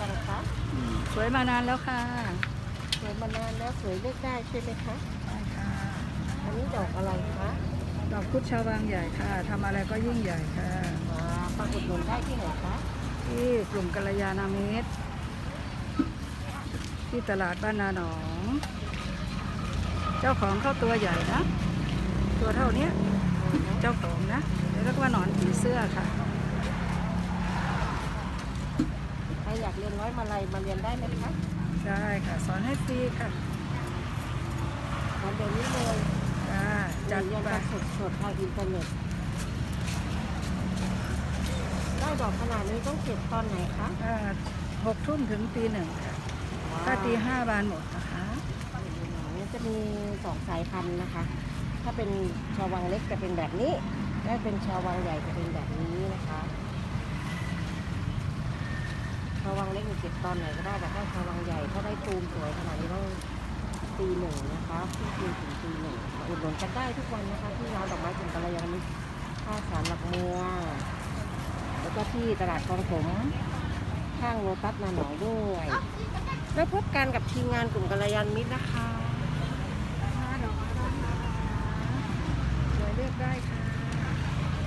กันคะอืมสวยมานานแล้วค่ะ สวยมานานแล้วสวยเลือกได้ใช่ไหมคะใช่ค่ะอันนี้ดอกอะไรคะดอกพุธชาวบางใหญ่ค่ะทำอะไรก็ยิ่งใหญ่ค่ะมาปรากฏหนุนได้ที่ไหนคะที่กลุ่มกัลยาณมิตรที่ตลาดบ้านนาหนอง เจ้าของเข้าตัวใหญ่นะ ตัวเท่าเนี้ยเจ้าของนะเรียกว่าหนอนผีเสื้อค่ะ ใครอยากเรียนร้อยมาลัยมาเรียนได้ไหมคะได้ค่ะสอนให้ฟรีค่ะมาเดี๋ยวนี้เลยจ้าจัดเรียนไปกันสดๆทางอินเทอร์เน็ตได้ดอกขนาดนี้ต้องเก็บตอนไหนคะอ่าหกทุ่มถึงตีหนึ่งค่ะถ้าตีห้าบานหมดนะคะนี่จะมีสองสายพันธุ์นะคะ ถ้าเป็นชาววังเล็กจะเป็นแบบนี้ถ้าเป็นชาววังใหญ่จะเป็นแบบนี้นะคะ ชาววังเล็กมีเก็บตอนไหนก็ได้แต่ถ้าชาววังใหญ่ถ้าได้ตูมสวยขนาดนี้ต้องตีหนึ่งนะคะที่ตีถึงตีหนึ่งอุดหนุนกันได้ทุกวันนะคะ ที่ร้านดอกไม้จินตลยามิตรท่าสารหลักเมืองแล้วก็ที่ตลาดคลองผมข้างโลตัสนาหนองด้วย แล้วพบกันกับทีมงานกลุ่มกัลยาณมิตรนะคะสวยเลือกได้ค่ะ